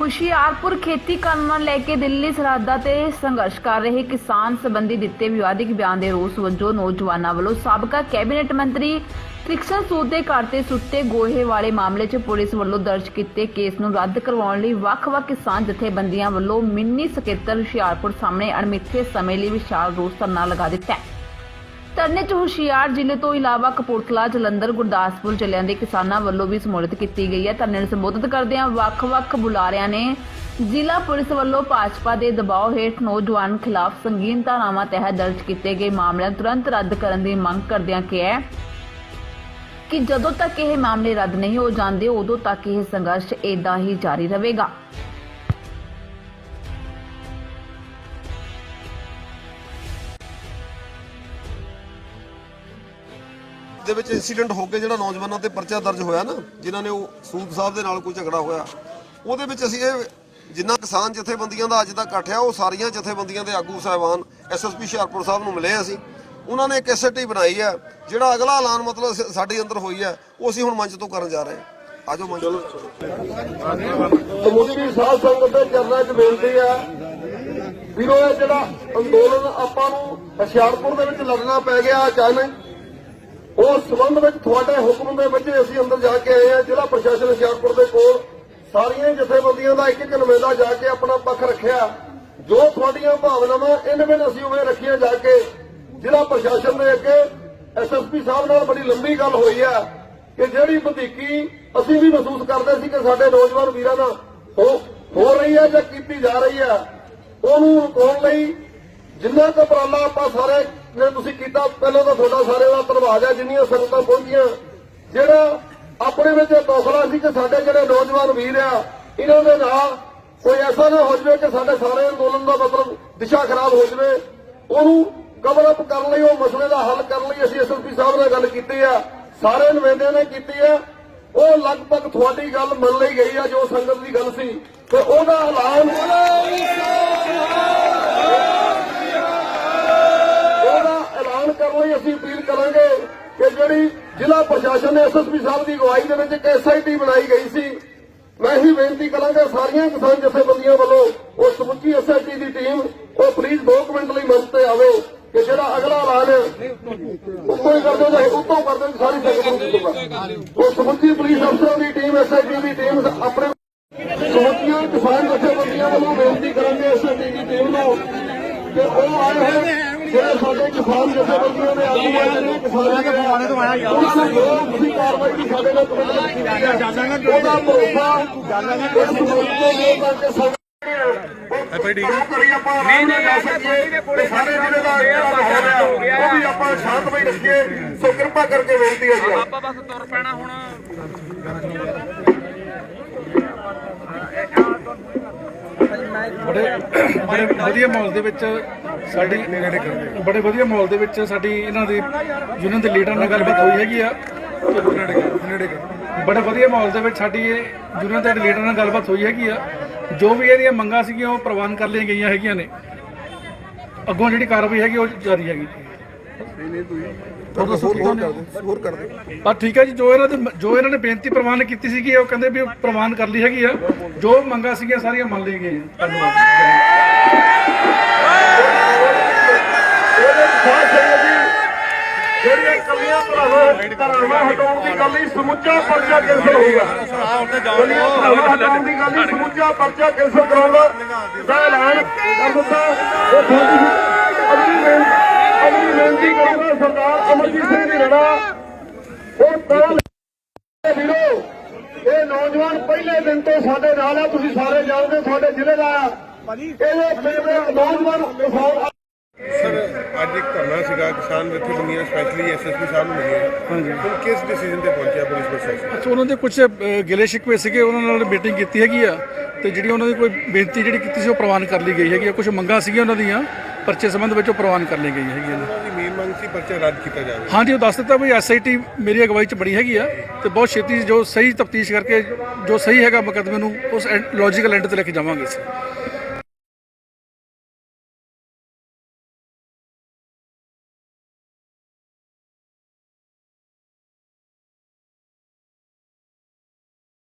ਹੁਸ਼ਿਆਰਪੁਰ ਖੇਤੀ ਕਾਨੂੰਨਾਂ ਲੈ ਕੇ ਦਿੱਲੀ ਸਰਹੱਦਾਂ ਤੇ ਸੰਘਰਸ਼ ਕਰ ਰਹੇ ਕਿਸਾਨ ਸੰਬੰਧੀ ਦਿੱਤੇ ਵਿਵਾਦਿਕ ਬਿਆਨ ਦੇ ਰੋਸ ਵਜੋਂ ਨੌਜਵਾਨਾਂ ਵੱਲੋਂ ਸਾਬਕਾ ਕੈਬਨਿਟ ਮੰਤਰੀ ਤ੍ਰਿਕਸ਼ਨ ਸੂਦ ਦੇ ਘਰ ਤੇ ਸੁੱਤੇ ਗੋਹੇ ਵਾਲੇ ਮਾਮਲੇ 'ਚ ਪੁਲਿਸ ਵੱਲੋਂ ਦਰਜ ਕੀਤੇ ਕੇਸ ਨੂੰ ਰੱਦ ਕਰਵਾਉਣ ਲਈ ਵੱਖ-ਵੱਖ ਕਿਸਾਨ ਜਥੇਬੰਦੀਆਂ ਵੱਲੋਂ ਮਿੰਨੀ ਸਕੱਤਰ ਹੁਸ਼ਿਆਰਪੁਰ ਸਾਹਮਣੇ ਅਣਮਿੱਥੇ ਸਮੇਂ ਲਈ ਵਿਸ਼ਾਲ ਰੋਸ ਧਰਨਾ ਲਗਾ ਦਿੱਤਾ ਹੈ। ਧਰਨੇ 'ਚ ਹੁਸ਼ਿਆਰ ਜ਼ਿਲ੍ਹੇ ਤੋਂ ਇਲਾਵਾ ਕਪੂਰਥਲਾ, ਜਲੰਧਰ, ਗੁਰਦਾਸਪੁਰ ਜ਼ਿਲ੍ਹਿਆਂ ਦੇ ਕਿਸਾਨਾਂ ਵੱਲੋਂ ਵੀ ਸਮੂਲਿਤ ਕੀਤੀ ਗਈ ਹੈ। ਧਰਨੇ ਨੂੰ ਸੰਬੋਧਿਤ ਕਰਦਿਆਂ ਵੱਖ-ਵੱਖ ਬੁਲਾਰਿਆਂ ਨੇ ਜ਼ਿਲ੍ਹਾ ਪੁਲਿਸ ਵੱਲੋਂ ਭਾਜਪਾ ਦੇ ਦਬਾਅ ਹੇਠ ਨੌਜਵਾਨ ਖਿਲਾਫ ਸੰਗੀਨ ਧਾਰਾਵਾਂ ਤਹਿਤ ਦਰਜ ਕੀਤੇ ਗਏ ਮਾਮਲਿਆਂ ਨੂੰ ਤੁਰੰਤ ਰੱਦ ਕਰਨ ਦੀ ਮੰਗ ਕਰਦਿਆਂ ਕਿਹਾ ਕਿ ਜਦੋਂ ਤੱਕ ਇਹ ਮਾਮਲੇ ਰੱਦ ਨਹੀਂ ਹੋ ਜਾਂਦੇ, ਉਦੋਂ ਤੱਕ ਇਹ ਸੰਘਰਸ਼ ਏਦਾਂ ਹੀ ਜਾਰੀ ਰਹੇਗਾ। ਦੇ ਵਿੱਚ ਇਨਸੀਡੈਂਟ ਹੋ ਕੇ ਜਿਹੜਾ ਨੌਜਵਾਨਾਂ ਤੇ ਪਰਚਾ ਦਰਜ ਹੋਇਆ ਨਾ, ਜਿਨ੍ਹਾਂ ਨੇ ਉਹ ਸੂਦ ਸਾਹਿਬ ਦੇ ਨਾਲ ਕੋਈ ਝਗੜਾ ਹੋਇਆ, ਉਹਦੇ ਵਿੱਚ ਅਸੀਂ ਇਹ ਜਿੰਨਾ ਕਿਸਾਨ ਜਥੇਬੰਦੀਆਂ ਦਾ ਅੱਜ ਦਾ ਇਕੱਠ ਆ, ਉਹ ਸਾਰੀਆਂ ਜਥੇਬੰਦੀਆਂ ਦੇ ਆਗੂ ਸਾਹਿਬਾਨ ਐਸਐਸਪੀ ਹੁਸ਼ਿਆਰਪੁਰ ਸਾਹਿਬ ਨੂੰ ਮਿਲੇ ਅਸੀਂ। ਉਹਨਾਂ ਨੇ ਇੱਕ ਐਸਐਟੀ ਬਣਾਈ ਹੈ ਜਿਹੜਾ ਅਗਲਾ ਐਲਾਨ ਮਤਲਬ ਸਾਡੇ ਅੰਦਰ ਹੋਈ ਹੈ ਉਹ ਅਸੀਂ ਹੁਣ ਮੰਚ ਤੋਂ ਕਰਨ ਜਾ ਰਹੇ ਹਾਂ। ਆਜੋ ਮੰਚ ਤੋਂ। ਸਮੁੱਚੀ ਸੰਗਤ ਦੇ ਚਰਨਾਂ 'ਚ ਬੇਨਤੀ ਹੈ ਵੀਰੋ, ਇਹ ਜਿਹੜਾ ਅੰਦੋਲਨ ਆਪਾਂ ਨੂੰ ਹੁਸ਼ਿਆਰਪੁਰ ਦੇ ਵਿੱਚ ਲੜਨਾ ਪੈ ਗਿਆ ਅਚਾਨਕ ਉਸ ਸੰਬੰਧ ਵਿੱਚ ਤੁਹਾਡੇ ਹੁਕਮ ਦੇ ਵਿੱਚ ਅਸੀਂ ਅੰਦਰ ਜਾ ਕੇ ਆਏ ਹਾਂ। ਜ਼ਿਲ੍ਹਾ ਪ੍ਰਸ਼ਾਸਨ ਹੁਸ਼ਿਆਰਪੁਰ ਦੇ ਕੋਲ ਸਾਰੀਆਂ ਜਥੇਬੰਦੀਆਂ ਦਾ ਇੱਕ ਇੱਕ ਨੁਮਾਇੰਦਾ ਜਾ ਕੇ ਆਪਣਾ ਪੱਖ ਰੱਖਿਆ। ਜੋ ਤੁਹਾਡੀਆਂ ਭਾਵਨਾਵਾਂ ਇਹਨਾਂ ਵਿੱਚ ਅਸੀਂ ਉਵੇਂ ਰੱਖੀਆਂ ਜਾ ਕੇ ਜ਼ਿਲ੍ਹਾ ਪ੍ਰਸ਼ਾਸਨ ਦੇ ਅੱਗੇ ਐਸਐਸਪੀ ਸਾਹਿਬ ਨਾਲ ਬੜੀ ਲੰਬੀ ਗੱਲ ਹੋਈ ਹੈ ਕਿ ਜਿਹੜੀ ਵਧੀਕੀ ਅਸੀਂ ਵੀ ਮਹਿਸੂਸ ਕਰਦੇ ਸੀ ਕਿ ਸਾਡੇ ਨੌਜਵਾਨ ਵੀਰਾਂ ਨਾਲ ਹੋ ਰਹੀ ਹੈ ਜਾਂ ਕੀਤੀ ਜਾ ਰਹੀ ਹੈ, ਉਹਨੂੰ ਰੁਕਾਉਣ ਲਈ ਜਿੰਨਾ ਕੁ ਉਪਰਾਲਾ ਆਪਾਂ ਸਾਰੇ ਨੇ ਤੁਸੀਂ ਕੀਤਾ, ਪਹਿਲਾਂ ਤਾਂ ਤੁਹਾਡਾ ਸਾਰੇ ਦਾ ਧੰਨਵਾਦ ਹੈ, ਜਿੰਨੀਆਂ ਸੰਗਤਾਂ ਪਹੁੰਚੀਆਂ। ਜਿਹੜਾ ਆਪਣੇ ਵਿੱਚ ਇਹ ਦੋਖਲਾ ਸੀ ਕਿ ਸਾਡੇ ਜਿਹੜੇ ਨੌਜਵਾਨ ਵੀਰ ਆ, ਇਹਨਾਂ ਦੇ ਨਾਲ ਕੋਈ ਐਸਾ ਨਾ ਹੋ ਜਾਵੇ ਕਿ ਸਾਡੇ ਸਾਰੇ ਅੰਦੋਲਨ ਦਾ ਮਤਲਬ ਦਿਸ਼ਾ ਖਰਾਬ ਹੋ ਜਾਵੇ। ਉਹਨੂੰ ਕਵਰ ਅਪ ਕਰਨ ਲਈ, ਉਹ ਮਸਲੇ ਦਾ ਹੱਲ ਕਰਨ ਲਈ ਅਸੀਂ ਐਸਐਸਪੀ ਸਾਹਿਬ ਨਾਲ ਗੱਲ ਕੀਤੀ ਆ। ਸਾਰੇ ਨੁਮਾਇੰਦਿਆਂ ਨੇ ਕੀਤੀ ਆ। ਉਹ ਲਗਭਗ ਤੁਹਾਡੀ ਗੱਲ ਮੰਨ ਲਈ ਗਈ ਆ, ਜੋ ਸੰਗਤ ਦੀ ਗੱਲ ਸੀ। ਤੇ ਉਹਦਾ ਐਲਾਨ ਐਲਾਨ ਕਰਨ ਲਈ ਅਸੀਂ ਅਪੀਲ ਕਰਾਂਗੇ ਕਿ ਜਿਹੜੀ ਜ਼ਿਲ੍ਹਾ ਪ੍ਰਸ਼ਾਸਨ ਨੇ ਐਸਐਸਪੀ ਸਾਹਿਬ ਦੀ ਅਗਵਾਈ ਦੇ ਵਿੱਚ ਇੱਕ ਐਸਆਈਟੀ ਬਣਾਈ ਗਈ ਸੀ, ਮੈਂ ਹੀ ਬੇਨਤੀ ਕਰਾਂਗਾ ਸਾਰੀਆਂ ਕਿਸਾਨ ਜਥੇਬੰਦੀਆਂ ਵੱਲੋਂ ਉਹ ਸਮੁੱਚੀ ਐਸਆਈਟੀ ਦੀ ਟੀਮ ਉਹ ਪਲੀਜ਼ 2 ਮਿੰਟ ਲਈ ਮੰਚ ਤੇ ਆਵੇ ਕਿ ਜਿਹੜਾ ਅਗਲਾ ਐਲਾਨ ਹੈ, ਉੱਤੋਂ ਹੀ ਕਰਦੇ ਜਾਏ ਉੱਤੋਂ ਕਰਦੇ ਹੋਏ ਸਾਰੀ ਸੰਗਤ ਨੂੰ ਦਿੱਤੂਗਾ ਉਹ ਸਮੁੱਚੀ ਪੁਲਿਸ ਅਫਸਰਾਂ ਦੀ ਟੀਮ ਐਸਆਈਟੀ ਦੀ ਟੀਮ ਆਪਣੇ ਸਮੁੱਚੀਆਂ ਕਿਸਾਨ ਜਥੇਬੰਦੀਆਂ ਵੱਲੋਂ ਬੇਨਤੀ ਕਰਾਂਗੇ ਐਸਆਈਟੀ ਦੀ ਟੀਮ ਨੂੰ ਕਿ ਉਹ ਆਏ ਹੋਏ ਜਿਹੜੇ ਸਾਡੇ ਕਿਸਾਨ ਜਥੇਬੰਦੀਆਂ ਦੇ ਆਗੂ ਆਏ ਨੇ ਕਿਸਾਨਾਂ ਦੇ ਬੁਲਾਣੇ ਤੋਂ ਆਇਆ ਉਹਨਾਂ ਨੇ ਜੋ ਤੁਸੀਂ ਕਾਰਵਾਈ ਦੀ ਸਾਡੇ ਨਾਲ ਕਮਿਟਮੈਂਟ ਕੀਤੀ ਹੈ। ਉਹਦਾ ਭਰੋਸਾ ਇਸ ਮੁਲਕ ਦੇ ਲੋਕ ਕਰਕੇ ਸਾਡੇ ਐਫਆਈਡੀ ਕਰੀ ਆਪਾਂ ਆਰਾਮ ਨਾਲ ਜਾ ਸਕੀਏ। ਤੇ ਸਾਰੇ ਜਿਹੜੇ ਦਾ ਜਿਹੜਾ ਹੋ ਰਿਹਾ ਉਹ ਵੀ ਆਪਾਂ ਸ਼ਾਂਤਮਈ ਰੱਖੀਏ। ਸੋ ਕਿਰਪਾ ਕਰਕੇ ਬੇਨਤੀ ਹੈ ਜੀ। ਆਪਾਂ ਬਸ ਤੁਰ ਪੈਣਾ ਹੁਣ। ਬੜੇ ਬੜੇ ਵਧੀਆ ਮਾਹੌਲ ਦੇ ਵਿੱਚ ਸਾਡੀ ਬੜੇ ਵਧੀਆ ਮਾਹੌਲ ਦੇ ਵਿੱਚ ਸਾਡੀ ਇਹਨਾਂ ਦੇ ਯੂਨੀਅਨ ਦੇ ਲੀਡਰ ਨਾਲ ਗੱਲਬਾਤ ਹੋਈ ਹੈਗੀ ਆ। ਬੜੇ ਵਧੀਆ ਮਾਹੌਲ ਦੇ ਵਿੱਚ ਸਾਡੀ ਇਹ ਯੂਨੀਅਨ ਦੇ ਲੀਡਰ ਨਾਲ ਗੱਲਬਾਤ ਹੋਈ ਹੈਗੀ ਆ। ਜੋ ਵੀ ਇਹਦੀਆਂ ਮੰਗਾਂ ਸੀਗੀਆਂ ਉਹ ਪ੍ਰਵਾਨ ਕਰ ਲਈਆਂ ਗਈਆਂ ਹੈਗੀਆਂ ਨੇ। ਅੱਗੋਂ ਜਿਹੜੀ ਕਾਰਵਾਈ ਹੈਗੀ ਉਹ ਜਾਰੀ ਹੈਗੀ। ਪਰ ਠੀਕ ਹੈ ਜੀ ਜੋ ਇਹਨਾਂ ਦੇ ਜੋ ਇਹਨਾਂ ਨੇ ਬੇਨਤੀ ਪ੍ਰਵਾਨ ਕੀਤੀ ਸੀਗੀ ਉਹ ਕਹਿੰਦੇ ਵੀ ਪ੍ਰਵਾਨ ਕਰ ਲਈ ਹੈਗੀ ਆ। ਜੋ ਮੰਗਾਂ ਸੀਗੀਆਂ ਸਾਰੀਆਂ ਮੰਨ ਲਈਆਂ ਗਈਆਂ। ਧੰਨਵਾਦ। ਇਹਦੇ ਸਾਥ ਜੀ। ਜਿਹੜੀਆਂ ਕਮੀਆਂ ਭਰਾਵਾਂ ਹਟਾਉਣ ਦੀ ਗੱਲ ਹੀ ਸਮੁੱਚਾ ਪਰਚਾ ਕੈਂਸਲ ਹੋਊਗਾ ਕਮੀਆਂ ਭਰਾਵਾਂ ਹਟਾਉਣ ਦੀ ਗੱਲ ਹੀ ਸਮੁੱਚਾ ਪਰਚਾ ਕੈਂਸਲ ਕਰਾਉਂਦਾ ਦਾ ਐਲਾਨ ਕਰ ਦਿੱਤਾ। ਉਹ ਤੁਹਾਡੀ ਅਗਲੀ ਬੇਨਤੀ ਅਗਲੀ ਬੇਨਤੀ ਕਰੂੰਗਾ ਸਰਦਾਰ ਅਮਰਜੀਤ ਸਿੰਘ ਦੀ ਰੜਾ ਉਹ ਤਾਂ ਵੀਰੋ, ਇਹ ਨੌਜਵਾਨ ਪਹਿਲੇ ਦਿਨ ਤੋਂ ਸਾਡੇ ਨਾਲ ਆ, ਤੁਸੀਂ ਸਾਰੇ ਜਾਓਗੇ ਤੁਹਾਡੇ ਜ਼ਿਲ੍ਹੇ ਦਾ। ਇਹਦੇ ਨੌਜਵਾਨ ਕਿਸਾਨ ਸਰ ਅੱਜ ਇੱਕ ਧਰਨਾ ਸੀਗਾ ਕਿਸਾਨ ਜਥੇਬੰਦੀਆਂ ਸਪੈਸ਼ਲੀ ਐਸਐਸਪੀ ਸਾਹਿਬ ਨੂੰ ਮਿਲੇ ਹਾਂਜੀ। ਹੁਣ ਕਿਸ ਡਿਸੀਜਨ ਤੇ ਪਹੁੰਚਿਆ ਪੁਲਿਸ ਪ੍ਰਸ਼ਾਸਨ? ਅੱਛਾ ਉਹਨਾਂ ਦੇ ਕੁਝ ਗਿਲੇ ਸ਼ਿਕਵੇ ਸੀਗੇ ਉਹਨਾਂ ਨਾਲ ਮੀਟਿੰਗ ਕੀਤੀ ਹੈਗੀ ਆ। ਤੇ ਜਿਹੜੀ ਉਹਨਾਂ ਦੀ ਕੋਈ ਬੇਨਤੀ ਜਿਹੜੀ ਕੀਤੀ ਸੀ ਉਹ ਪ੍ਰਵਾਨ ਕਰ ਲਈ ਗਈ ਹੈਗੀ ਆ। ਕੁਝ ਮੰਗਾਂ ਸੀਗੀਆਂ ਉਹਨਾਂ ਦੀਆਂ ਪਰਚੇ ਸੰਬੰਧ ਵਿੱਚ ਉਹ ਪ੍ਰਵਾਨ ਕਰ ਲਈ ਗਈ ਉਹਨਾਂ ਦੀ ਮੇਨ ਮੰਗ ਸੀ ਪਰਚਾ ਰੱਦ ਕੀਤਾ ਜਾਵੇ। ਹਾਂਜੀ ਉਹ ਦੱਸ ਦਿੱਤਾ ਵੀ ਐਸਆਈਟੀ ਮੇਰੀ ਅਗਵਾਈ ਚ ਬਣੀ ਹੈਗੀ ਆ ਤੇ ਬਹੁਤ ਛੇਤੀ ਜੋ ਸਹੀ ਤਫਤੀਸ਼ ਕਰਕੇ ਜੋ ਸਹੀ ਹੈਗਾ ਮੁਕੱਦਮੇ ਨੂੰ ਉਸ ਲੌਜੀਕਲ ਐਂਡ ਤੇ ਲੈ ਕੇ ਜਾਵਾਂਗੇ ਅਸੀਂ।